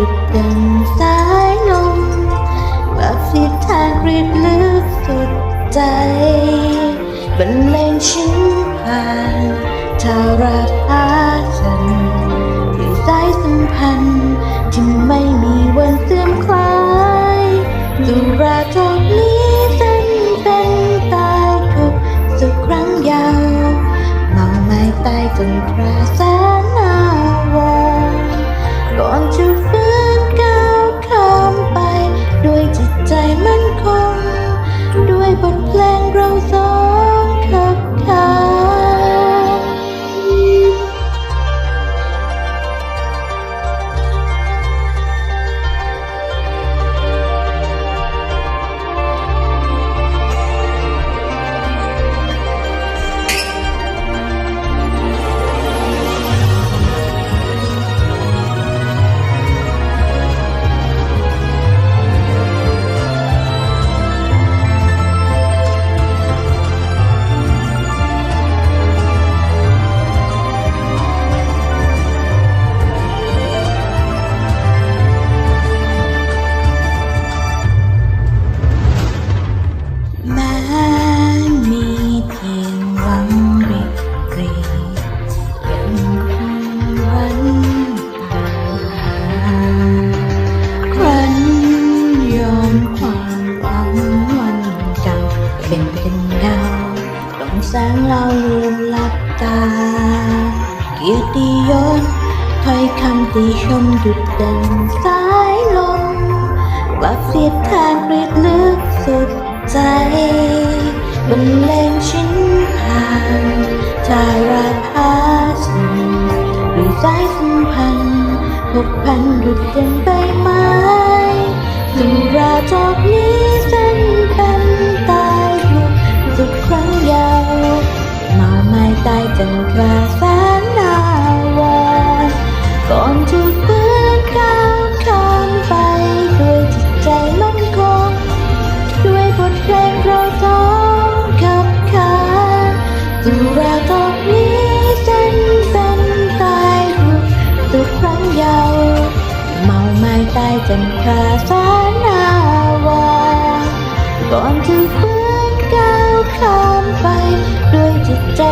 ดุดดังสายลมแบบทิศทางรียกลึกสุดใจบรรเลงชิ้นผ่านทาราพาฉันด้วยสายสัมพันธ์ที่ไม่มีวันเสื่อมคลายสุราจอกนี้เส้นเป็นตายทุกสุขครั้งยาวเมาไม้ตายจนพระแเป็นเป็นเงาต้องแสงเราลืมหลับตา เกียรติยศถ้อยคำติชมดุดดังสายลมกลับเสียดทางปรีดลึกสุดใจบรรเลงชิ้นผ่านทาราพาสินด้วยสายสัมพันธ์ผูกพันดุดเดังใบไม้สุราจอกนี้ ตุราตกนี้ฉันเป็นตายทุกทุกครั้งยาวเมาไม่ตายจันทราสานาวาก่อนจะเพื่อนก้าวข้ามไปด้วยจิตใจ